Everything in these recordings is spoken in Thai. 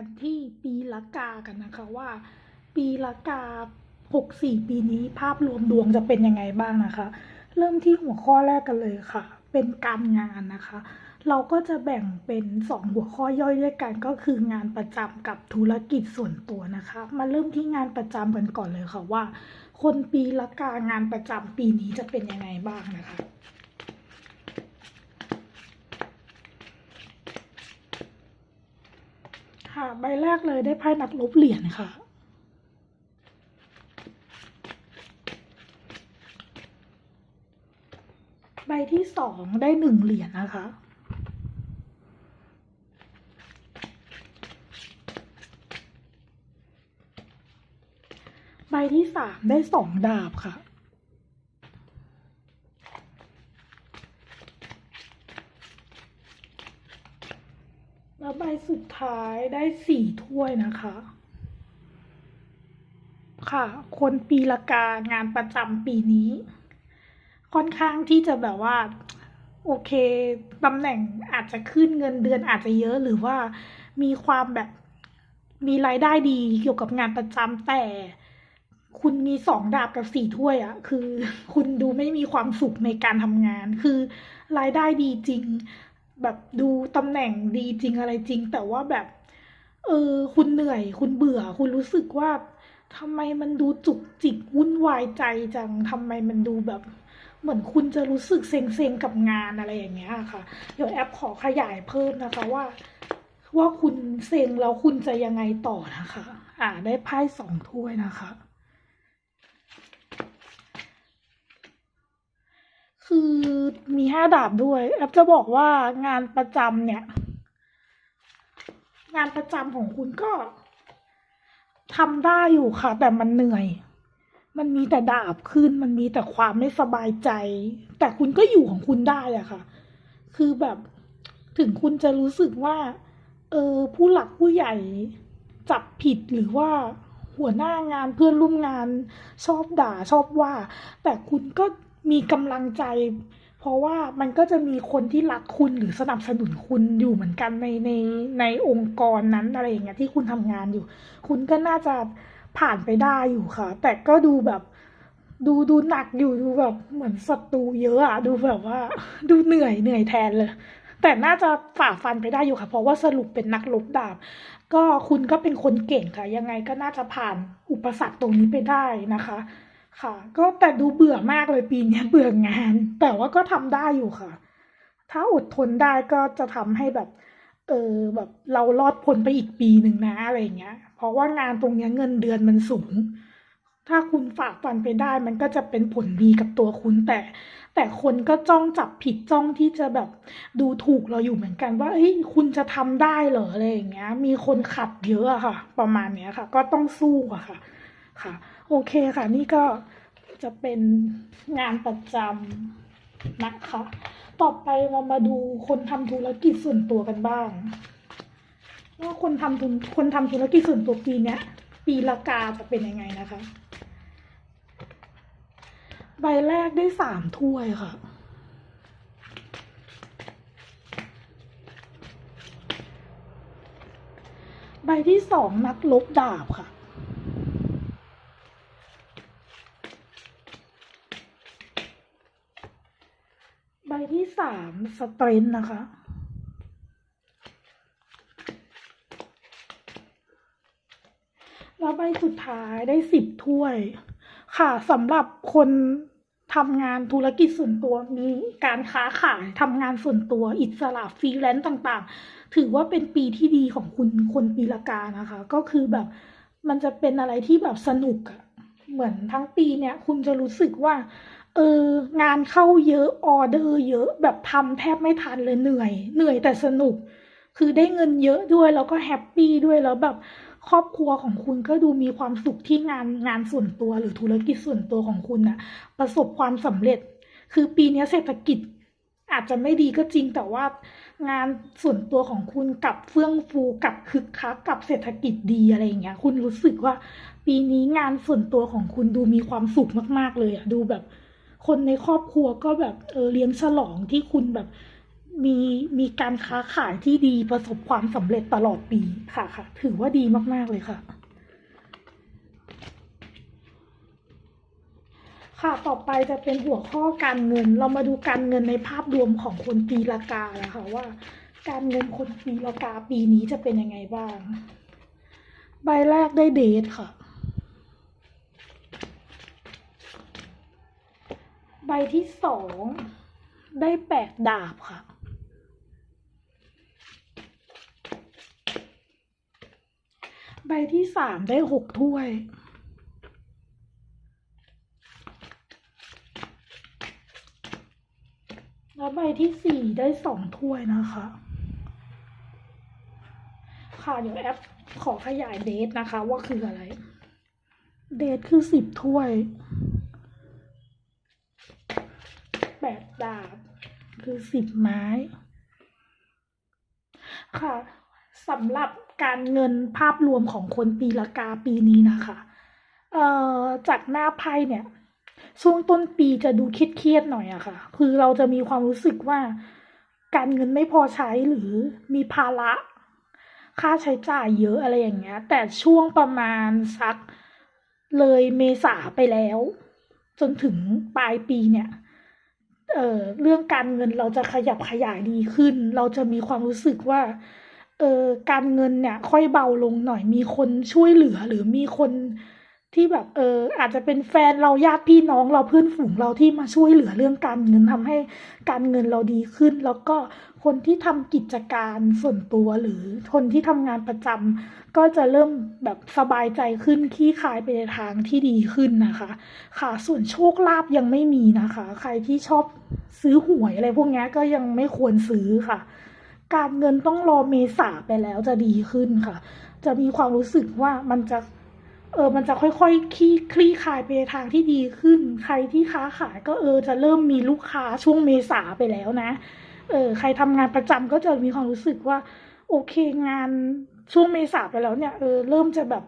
กันที่ปีละกากันนะคะว่า ปีละกาหกสี่ปีนี้ภาพรวมดวงจะเป็นยังไงบ้างนะคะ เริ่มที่หัวข้อแรกกันเลยค่ะ เป็นการงานนะคะ เราก็จะแบ่งเป็นสองหัวข้อย่อยด้วยกันก็คืองานประจำกับธุรกิจส่วนตัวนะคะ มาเริ่มที่งานประจำกันก่อนเลยค่ะว่า คนปีละกางานประจำปีนี้จะเป็นยังไงบ้างนะคะ ค่ะ ใบแรกเลยได้ไพ่นักลบเหรียญค่ะ ใบที่สองได้หนึ่งเหรียญนะคะ ใบที่สามได้สองดาบค่ะ แล้วใบ สุดท้ายได้สี่ถ้วยนะคะ ค่ะ คนปีละกางานประจำปีนี้ ค่อนข้างที่จะแบบว่า โอเคตำแหน่งอาจจะขึ้นเงินเดือนอาจจะเยอะหรือว่ามีความแบบมีรายได้ดีเกี่ยวกับงานประจำแต่คุณมีสองดาบกับสี่ถ้วยอะคือ คุณดูไม่มีความสุขในการทำงาน คือรายได้ดีจริง แบบดูตำแหน่งดีจริงอะไรจริง แต่ว่าแบบ เออ คุณเหนื่อย คุณเบื่อ คุณรู้สึกว่าทำไมมันดูจุกจิกวุ่นวายใจจังทำไมมันดูแบบ เหมือนคุณจะรู้สึกเซ็งๆกับงานอะไรอย่างเงี้ยค่ะ เดี๋ยวแอปขอขยายเพิ่มนะคะว่า ว่าคุณเซ็งแล้วคุณจะยังไงต่อนะคะ อ่าได้ไพ่สองถ้วยนะคะ คือมีห้าดาบด้วย แอปจะบอกว่างานประจำเนี่ย งานประจำของคุณก็ทำได้อยู่ค่ะ แต่มันเหนื่อย มันมีแต่ดาบขึ้น มันมีแต่ความไม่สบายใจ แต่คุณก็อยู่ของคุณได้อะค่ะ คือแบบถึงคุณจะรู้สึกว่า เออผู้หลักผู้ใหญ่จับผิดหรือว่าหัวหน้างานเพื่อนร่วมงานชอบด่าชอบว่า แต่คุณก็ มีกำลังใจ เพราะว่ามันก็จะมีคนที่รักคุณหรือสนับสนุนคุณอยู่เหมือนกันในในในองค์กรนั้นอะไรอย่างเงี้ยที่คุณทำงานอยู่ คุณก็น่าจะผ่านไปได้อยู่ค่ะ แต่ก็ดูแบบดูดูหนักอยู่ดูแบบเหมือนศัตรูเยอะอะดูแบบว่า ดูเหนื่อยเหนื่อยแทนเลย แต่น่าจะฝ่าฟันไปได้อยู่ค่ะ เพราะว่าสรุปเป็นนักลบดาบ ก็คุณก็เป็นคนเก่งค่ะ ยังไงก็น่าจะผ่านอุปสรรคตรงนี้ไปได้นะคะ ค่ะ ก็แต่ดูเบื่อมากเลยปีนี้เบื่องาน แต่ว่าก็ทำได้อยู่ค่ะ ถ้าอดทนได้ก็จะทำให้แบบ เออแบบเรารอดพ้นไปอีกปีหนึ่งนะอะไรเงี้ย เพราะว่างานตรงเนี้ยเงินเดือนมันสูง ถ้าคุณฝ่าฟันไปได้มันก็จะเป็นผลดีกับตัวคุณแต่ แต่คนก็จ้องจับผิดจ้องที่จะแบบดูถูกเราอยู่เหมือนกัน ว่าเฮ้ยคุณจะทำได้เหรออะไรอย่างเงี้ย มีคนขัดเยอะอะค่ะ ประมาณเนี้ยค่ะ ก็ต้องสู้อะค่ะ ค่ะ โอเคค่ะ นี่ก็จะเป็นงานประจำนะคะ ต่อไปเรามาดูคนทำธุรกิจส่วนตัวกันบ้างว่าคนทำธุคนทำธุรกิจส่วนตัวปีเนี้ยปีละกาจะเป็นยังไงนะคะ ใบแรกได้สามถ้วยค่ะ ใบที่สองนักลบดาบค่ะ ใบที่ สามสเตรนท์นะคะ แล้วใบสุดท้ายได้สิบถ้วย ค่ะสำหรับคนทำงานธุรกิจส่วนตัวมีการค้าขายทำงานส่วนตัวอิสระฟรีแลนซ์ต่างๆ ถือว่าเป็นปีที่ดีของคุณคนปีละกานะคะ ก็คือแบบมันจะเป็นอะไรที่แบบสนุกอะเหมือนทั้งปีเนี่ย คุณจะรู้สึกว่า เอองานเข้าเยอะออเดอร์เยอะแบบทำแทบไม่ทันเลยเหนื่อย เหนื่อยแต่สนุก คือได้เงินเยอะด้วยแล้วก็แฮปปี้ด้วยแล้วแบบครอบครัวของคุณก็ดูมีความสุขที่งานงานส่วนตัวหรือธุรกิจส่วนตัวของคุณนะประสบความสำเร็จ คือปีนี้เศรษฐกิจอาจจะไม่ดีก็จริงแต่ว่างานส่วนตัวของคุณกับเฟื่องฟูกับคึกคักกับเศรษฐกิจดีอะไรอย่างเงี้ย คุณรู้สึกว่า ปีนี้งานส่วนตัวของคุณดูมีความสุขมาก ๆ เลยอะดูแบบ คนในครอบครัวก็แบบเออเลี้ยงฉลองที่คุณแบบมีมีการค้าขายที่ดีประสบความสำเร็จตลอดปีค่ะค่ะ ถือว่าดีมาก ๆ เลยค่ะ ค่ะต่อไปจะเป็นหัวข้อการเงิน เรามาดูการเงินในภาพรวมของคนปีละกานะคะว่า การเงินคนปีละกาปีนี้จะเป็นยังไงบ้าง ใบแรกได้เดทค่ะ ใบที่สองได้แปดดาบค่ะ ใบที่สามได้หกถ้วย แล้วใบที่สี่ได้สองถ้วยนะคะ ค่ะเดี๋ยวแอปขอขยายเดทนะคะว่าคืออะไร เดทคือสิบถ้วย แป ดดาบ คือสิบไม้ ค่ะสำหรับการเงินภาพรวมของคนปีละกาปีนี้นะคะเอ่อจากหน้าไพ่เนี่ย ช่วงต้นปีจะดูเครียดๆหน่อยอะค่ะ คือเราจะมีความรู้สึกว่า การเงินไม่พอใช้หรือมีภาระค่าใช้จ่ายเยอะอะไรอย่างเงี้ย แต่ช่วงประมาณสักเลยเมษาไปแล้ว จนถึงปลายปีเนี่ย เอ่อเรื่องการเงินเราจะขยับขยายดีขึ้น เราจะมีความรู้สึกว่าเออการเงินเนี่ย ค่อยเบาลงหน่อยมีคนช่วยเหลือหรือมีคน ที่แบบเออ อาจจะเป็นแฟนเราญาติพี่น้องเราเพื่อนฝูงเราที่มาช่วยเหลือเรื่องการเงินทำให้การเงินเราดีขึ้น แล้วก็คนที่ทำกิจการส่วนตัวหรือคนที่ทำงานประจำก็จะเริ่มแบบสบายใจขึ้นขี้คายไปในทางที่ดีขึ้นนะคะ ค่ะส่วนโชคลาภยังไม่มีนะคะ ใครที่ชอบซื้อหวยอะไรพวกนี้ก็ยังไม่ควรซื้อค่ะ การเงินต้องรอเมษาไปแล้วจะดีขึ้นค่ะ จะมีความรู้สึกว่ามันจะ เออมันจะค่อยๆคลี่คลี่คลายไปในทางที่ดีขึ้น ใครที่ค้าขายก็เออจะเริ่มมีลูกค้าช่วงเมษาไปแล้วนะ เออใครทำงานประจำก็จะมีความรู้สึกว่า โอเคงานช่วงเมษาไปแล้วเนี่ยเออเริ่มจะแบบ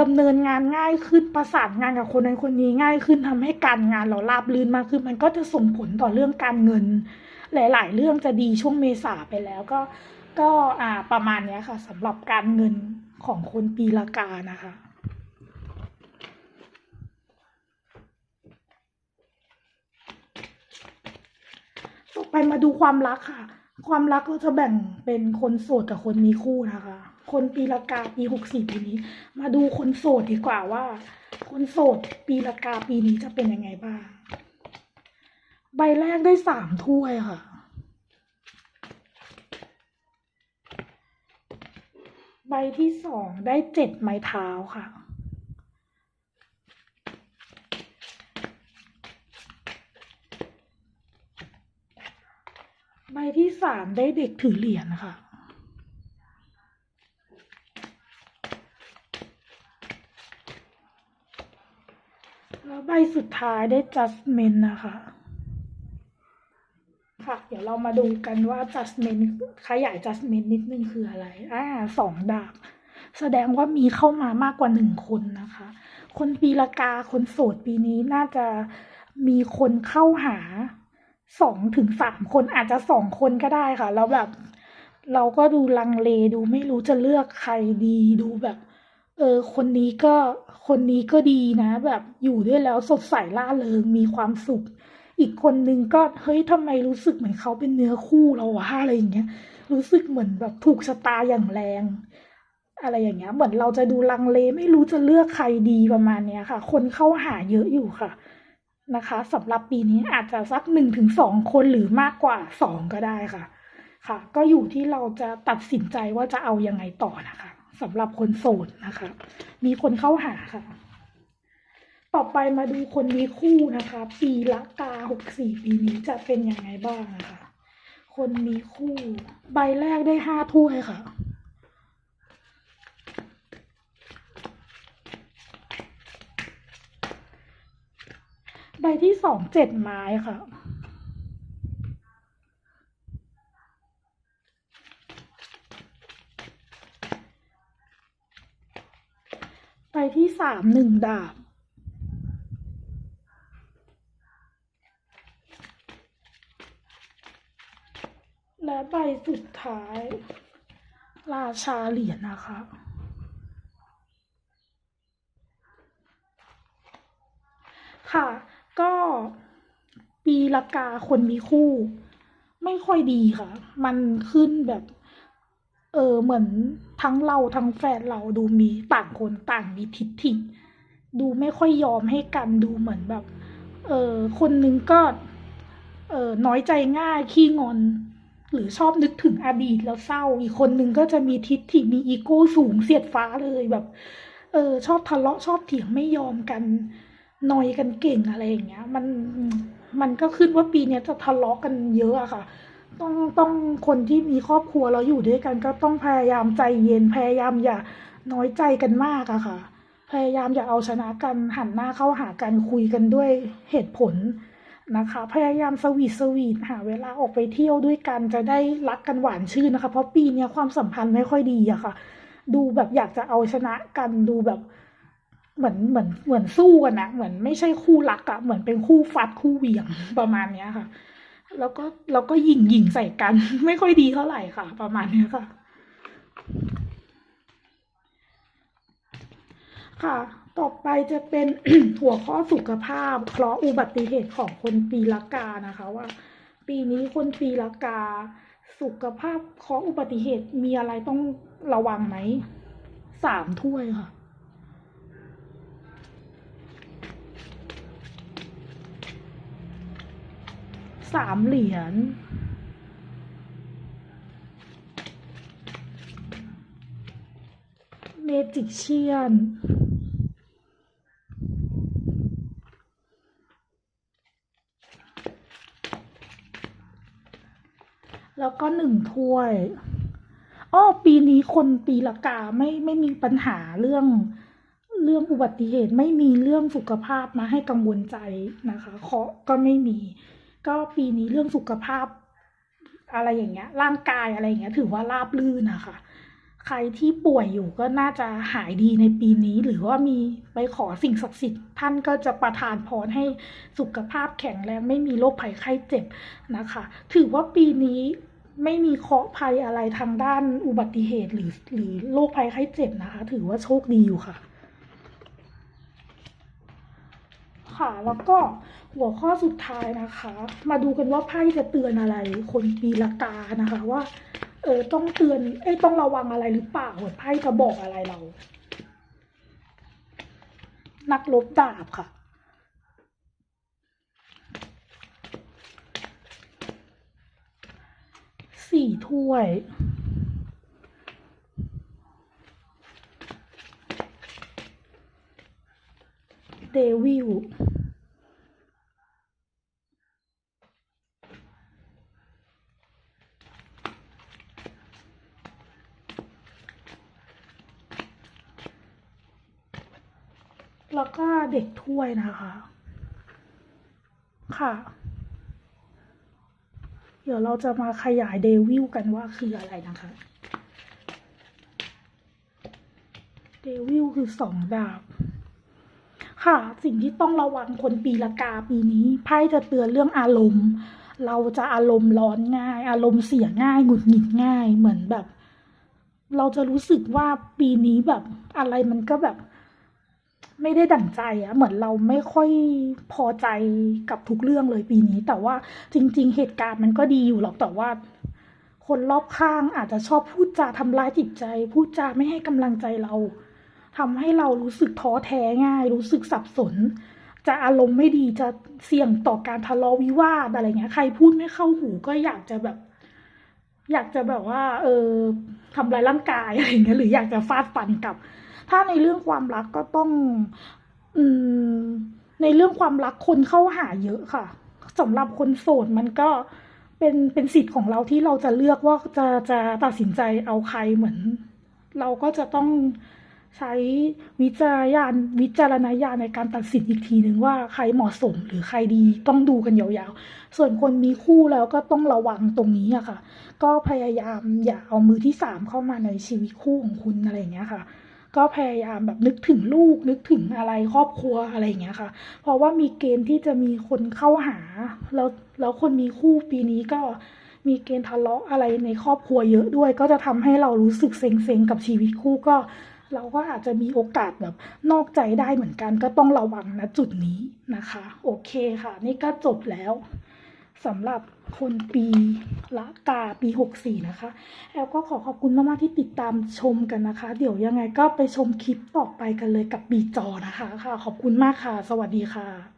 ดำเนินงานง่ายขึ้นประสานงานกับคนนั้นคนนี้ง่ายขึ้นทำให้การงานเราราบรื่นมากขึ้น มันก็จะส่งผลต่อเรื่องการเงิน หลาย ๆ เรื่องจะดีช่วงเมษาไปแล้วก็ก็อ่าประมาณนี้ค่ะสำหรับการเงินของคนปีละกานะคะ ต่อ ไปมาดูความรักค่ะ ความรักเราจะแบ่งเป็นคนโสดกับคนมีคู่นะคะ คนปีละกาปีหกสี่ปีนี้ มาดูคนโสดดีกว่าว่า คนโสดปีละกาปีนี้จะเป็นยังไงบ้าง ใบแรกได้สามถ้วยค่ะใบที่สองได้เจ็ดไม้เท้าค่ะ ใบที่สามได้เด็กถือเหรียญค่ะ แล้วใบสุดท้ายได้ judgment นะคะ ค่ะ เดี๋ยวเรามาดูกันว่า judgment ขยาย judgment นิดนึงคืออะไร อ่าสองดาบ แสดงว่ามีเข้ามามากกว่าหนึ่งคนนะคะ คนปีละกา คนโสดปีนี้น่าจะมีคนเข้าหา สองถึงสามคนอาจจะสองคนก็ได้ค่ะ แล้วแบบ เราก็ดูลังเลดูไม่รู้จะเลือกใครดีดูแบบ เออ คนนี้ก็คนนี้ก็ดีนะ แบบอยู่ด้วยแล้วสดใสล่าเริงมีความสุข อีกคนนึงก็เฮ้ยทำไมรู้สึกเหมือนเขาเป็นเนื้อคู่เราวะอะไรอย่างเงี้ยรู้สึกเหมือนแบบถูกชะตาอย่างแรง อะไรอย่างเงี้ย เหมือนเราจะดูลังเลไม่รู้จะเลือกใครดีประมาณเนี้ยค่ะ คนเข้าหาเยอะอยู่ค่ะ นะคะสำหรับปีนี้อาจจะสักหนึ่งถึงสองคนหรือมากกว่าสองก็ได้ค่ะ ค่ะ ก็อยู่ที่เราจะตัดสินใจว่าจะเอายังไงต่อนะคะสำหรับคนโสดนะคะ มีคนเข้าหาค่ะ ต่อไปมาดูคนมีคู่นะคะ ปีละกาหกสี่ปีนี้จะเป็นยังไงบ้างนะคะ คนมีคู่ ใบแรกได้ห้าถ้วยค่ะ ใบที่สองเจ็ดไม้ค่ะ ใบที่สามหนึ่งดาบ และใบสุดท้าย ราชาเหรียญนะคะค่ะ ก็ปีละกาคนมีคู่ ไม่ค่อยดีค่ะ มันขึ้นแบบ เออเหมือนทั้งเราทั้งแฟนเราดูมีต่างคนต่างมีทิฐิดูไม่ค่อยยอมให้กันดูเหมือนแบบ เออคนนึงก็ เออน้อยใจง่ายขี้งอนหรือชอบนึกถึงอดีตแล้วเศร้า อีกคนนึงก็จะมีทิฐิมีอีโก้สูงเสียดฟ้าเลยแบบ เออ ชอบทะเลาะชอบเถียงไม่ยอมกัน นอยกันเก่งอะไรอย่างเงี้ย มันมันก็ขึ้นว่าปีเนี้ยจะทะเลาะกันเยอะอะค่ะ ต้องต้องคนที่มีครอบครัวแล้วอยู่ด้วยกัน ก็ต้องพยายามใจเย็นพยายามอย่าน้อยใจกันมากอะค่ะ พยายามอย่าเอาชนะกันหันหน้าเข้าหากันคุยกันด้วยเหตุผลนะคะ พยายามสวีทสวีทหาเวลาออกไปเที่ยวด้วยกันจะได้รักกันหวานชื่นนะคะ เพราะปีเนี้ยความสัมพันธ์ไม่ค่อยดีอะค่ะ ดูแบบอยากจะเอาชนะกันดูแบบ เหมือนเหมือนเหมือนสู้กันนะเหมือนไม่ใช่คู่รักอะเหมือนเป็นคู่ฟัดคู่เหวี่ยงประมาณเนี้ยค่ะ แล้วก็แล้วก็ยิงยิงใส่กัน ไม่ค่อยดีเท่าไหร่ค่ะ ประมาณเนี้ยค่ะ ค่ะ ต่อไปจะเป็นหัวข้อสุขภาพเคราะห์อุบัติเหตุของคนปีละกานะคะว่า ปีนี้คนปีละกา สุขภาพเคราะห์อุบัติเหตุมีอะไรต้องระวังไหมสามถ้วยค่ะ สามเหรียญเมจิกเชียนแล้วก็หนึ่งถ้วยอ้อปีนี้คนปีละกาไม่ไม่มีปัญหาเรื่อง เรื่องอุบัติเหตุไม่มีเรื่องสุขภาพมาให้กังวลใจนะคะเคาะก็ไม่มี ก็ปีนี้เรื่องสุขภาพ อะไรอย่างเงี้ย ร่างกายอะไรอย่างเงี้ย ถือว่าราบรื่นนะคะใครที่ป่วยอยู่ก็น่าจะหายดีในปีนี้ หรือว่ามีไปขอสิ่งศักดิ์สิทธิ์ท่านก็จะประทานพรให้สุขภาพแข็งแรงไม่มีโรคภัยไข้เจ็บนะคะ ถือว่าปีนี้ไม่มีเคราะห์ภัยอะไรทางด้านอุบัติเหตุหรือหรือโรคภัยไข้เจ็บนะคะ ถือว่าโชคดีอยู่ค่ะ ค่ะ แล้วก็หัวข้อสุดท้ายนะคะ มาดูกันว่าไพ่จะเตือนอะไร คนปีละกานะคะว่า เออต้องเตือนเอ้ต้องระวังอะไรหรือเปล่าไพ่จะบอกอะไรเรา นักลบดาบค่ะสี่ถ้วยเดวิล แล้วก็ เด็กถ้วยนะคะ ค่ะ เดี๋ยวเราจะมาขยายเดวิลกันว่าคืออะไรนะคะเดวิลคือสองดาบ ค่ะ สิ่งที่ต้องระวังคนปีละกาปีนี้ไพ่จะเตือนเรื่องอารมณ์ เราจะอารมณ์ร้อนง่าย อารมณ์เสียง่ายหงุดหงิดง่ายเหมือนแบบ เราจะรู้สึกว่าปีนี้แบบอะไรมันก็แบบ ไม่ได้ดั่งใจอะเหมือนเราไม่ค่อยพอใจกับทุกเรื่องเลยปีนี้ แต่ว่าจริง ๆ เหตุการณ์มันก็ดีอยู่หรอกแต่ว่า คนรอบข้างอาจจะชอบพูดจาทำร้ายจิตใจ พูดจาไม่ให้กำลังใจเราทำให้เรารู้สึกท้อแท้ง่าย รู้สึกสับสน จะอารมณ์ไม่ดีจะเสี่ยงต่อการทะเลาะวิวาทอะไรเงี้ยใครพูดไม่เข้าหูก็อยากจะแบบ อยากจะแบบว่า เออทำลายร่างกายอะไรเงี้ยหรืออยากจะฟาดฟันกับ ถ้าในเรื่องความรักก็ต้อง อืม ในเรื่องความรักคนเข้าหาเยอะค่ะสำหรับคนโสดมันก็เป็นเป็นสิทธิ์ของเราที่เราจะเลือกว่าจะจะตัดสินใจเอาใครเหมือน เราก็จะต้องใช้วิจารณญาณวิจารณญาณในการตัดสินอีกทีหนึ่งว่าใครเหมาะสมหรือใครดีต้องดูกันยาวๆ ส่วนคนมีคู่แล้วก็ต้องระวังตรงนี้อะค่ะ ก็พยายามอย่าเอามือที่สามเข้ามาในชีวิตคู่ของคุณอะไรอย่างเงี้ยค่ะ ก็พยายามแบบนึกถึงลูกนึกถึงอะไรครอบครัวอะไรอย่างเงี้ยค่ะ เพราะว่ามีเกณฑ์ที่จะมีคนเข้าหา แล้วแล้วคนมีคู่ปีนี้ก็มีเกณฑ์ทะเลาะอะไรในครอบครัวเยอะด้วย ก็จะทำให้เรารู้สึกเซ็งๆกับชีวิตคู่ก็ เราก็อาจจะมีโอกาสแบบนอกใจได้เหมือนกัน ก็ต้องระวังนะจุดนี้นะคะ โอเคค่ะ นี่ก็จบแล้ว สำหรับคนปีละกาปี 64 นะคะ แอลก็ขอขอบคุณมาก ๆ ที่ติดตามชมกันนะคะ เดี๋ยวยังไงก็ไปชมคลิปต่อไปกันเลยกับปีจอนะคะค่ะ ขอบคุณมากค่ะ สวัสดีค่ะ